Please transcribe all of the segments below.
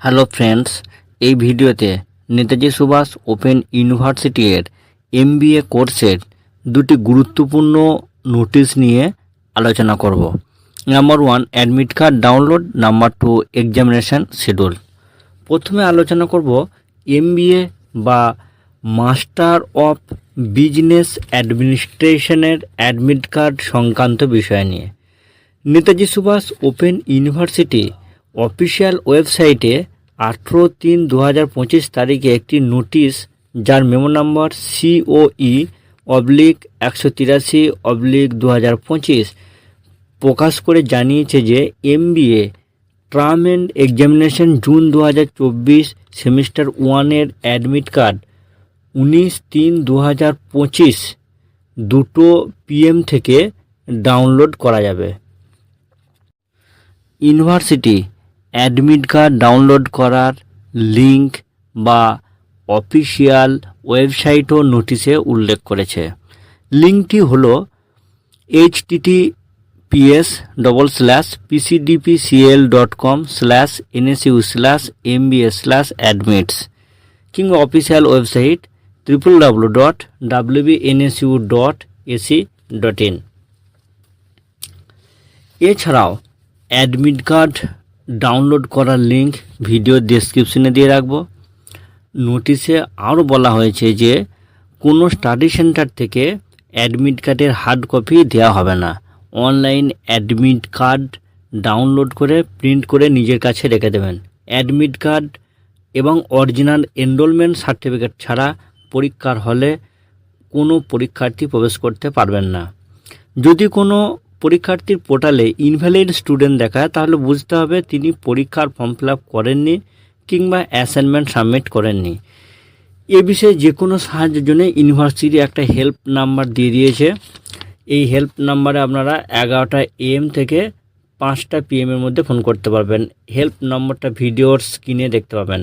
Hello friends এই ভিডিওতে Netaji Subhas open university এর এমবিএ কোর্সের দুটি গুরুত্বপূর্ণ নোটিশ নিয়ে আলোচনা করব। Number one admit card download number two examination schedule প্রথমে আলোচনা করব এমবিএ বা মাস্টার অফ বিজনেস অ্যাডমিনিস্ট্রেশনের অ্যাডমিট কার্ড সংক্রান্ত বিষয় নিয়ে। Netaji Subhas open university official ওয়েবসাইটে আঠেরো তিন দু পঁচিশ তারিখে একটি নোটিশ, যার মেমো নাম্বার সিওই অবলিক একশো তিরাশি অবলিক দু হাজার পঁচিশ, প্রকাশ করে জানিয়েছে যে MBA term end examination June দু হাজার চব্বিশ সেমিস্টার ওয়ানের অ্যাডমিট কার্ড। উনিশ তিন দু হাজার পঁচিশ দুটো পিএম থেকে ডাউনলোড করা যাবে। ইউনিভার্সিটি অ্যাডমিট কার্ড ডাউনলোড করার লিংক বা অফিসিয়াল ওয়েবসাইটও নোটিশে উল্লেখ করেছে। লিঙ্কটি হলো H TT PS double slash PCDPCL dot com slash NSU slash MBS slash admits কিংবা official website triple W dot WBNSU dot AC dot in এছাড়াও, অ্যাডমিট কার্ড ডাউনলোড করার লিংক ভিডিও ডেসক্রিপশনে দিয়ে রাখব। নোটিশে আরও বলা হয়েছে যে, কোনো স্টাডি সেন্টার থেকে অ্যাডমিট কার্ডের হার্ড কপি দেওয়া হবে না। অনলাইন অ্যাডমিট কার্ড ডাউনলোড করে প্রিন্ট করে নিজের কাছে রেখে দেবেন। অ্যাডমিট কার্ড এবং অরিজিনাল এনরোলমেন্ট সার্টিফিকেট ছাড়া পরীক্ষার হলে কোনো পরীক্ষার্থী প্রবেশ করতে পারবেন না। যদি কোনো পরীক্ষার্থীর পোর্টালে ইনভ্যালিড স্টুডেন্ট দেখায়, তাহলে বুঝতে হবে তিনি পরীক্ষার ফর্ম ফিল আপ করেননি কিংবা অ্যাসাইনমেন্ট সাবমিট করেননি। এ বিষয়ে যে কোনো সাহায্যের জন্য ইউনিভার্সিটি একটা হেল্প নাম্বার দিয়ে দিয়েছে। এই হেল্প নাম্বারে আপনারা এগারোটা এম থেকে পাঁচটা পিএম এর মধ্যে ফোন করতে পারবেন। হেল্প নম্বরটা ভিডিওর স্ক্রিনে দেখতে পাবেন।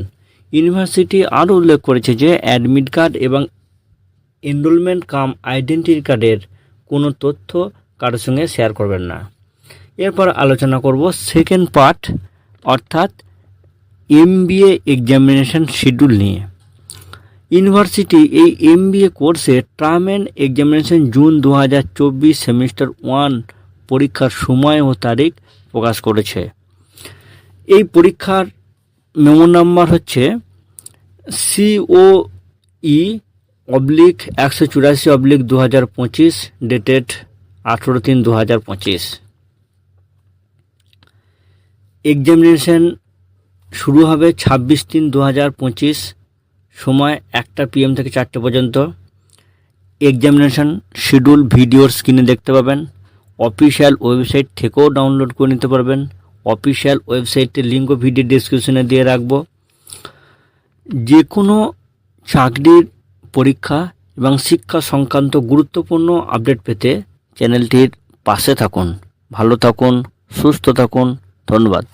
ইউনিভার্সিটি আরও উল্লেখ করেছে যে অ্যাডমিট কার্ড এবং এনরোলমেন্ট কাম আইডেন্টি কার্ডের কোনো তথ্য কারোর সঙ্গে শেয়ার করবেন না। এরপর আলোচনা করব সেকেন্ড পার্ট অর্থাৎ এম এমবিএ এক্সামিনেশন শিডিউল নিয়ে। ইউনিভার্সিটি এই এম এমবিএ কোর্সে টার্ম অ্যান্ড এক্সামিনেশন জুন দু হাজার চব্বিশ সেমিস্টার ওয়ান পরীক্ষার সময় ও তারিখ প্রকাশ করেছে। এই পরীক্ষার মেমো নাম্বার হচ্ছে সিও ই অবলিক একশো চুরাশি অবলিক দু হাজার পঁচিশ ডেটেড আঠেরো তিন দু হাজার পঁচিশ। এক্সামিনেশন শুরু হবে ছাব্বিশ তিন দু হাজার পঁচিশ সময় একটা পিএম থেকে চারটে পর্যন্ত। এক্সামিনেশন শিডিউল ভিডিওর স্ক্রিনে দেখতে পাবেন। অফিসিয়াল ওয়েবসাইট থেকেও ডাউনলোড করে নিতে পারবেন। অফিসিয়াল ওয়েবসাইটের লিঙ্ক ও ভিডিও ডিসক্রিপশনে দিয়ে রাখব। যে কোনো চাকরির পরীক্ষা এবং শিক্ষা সংক্রান্ত গুরুত্বপূর্ণ আপডেট পেতে চ্যানেলটির পাশে থাকুন ভালো থাকুন সুস্থ থাকুন ধন্যবাদ।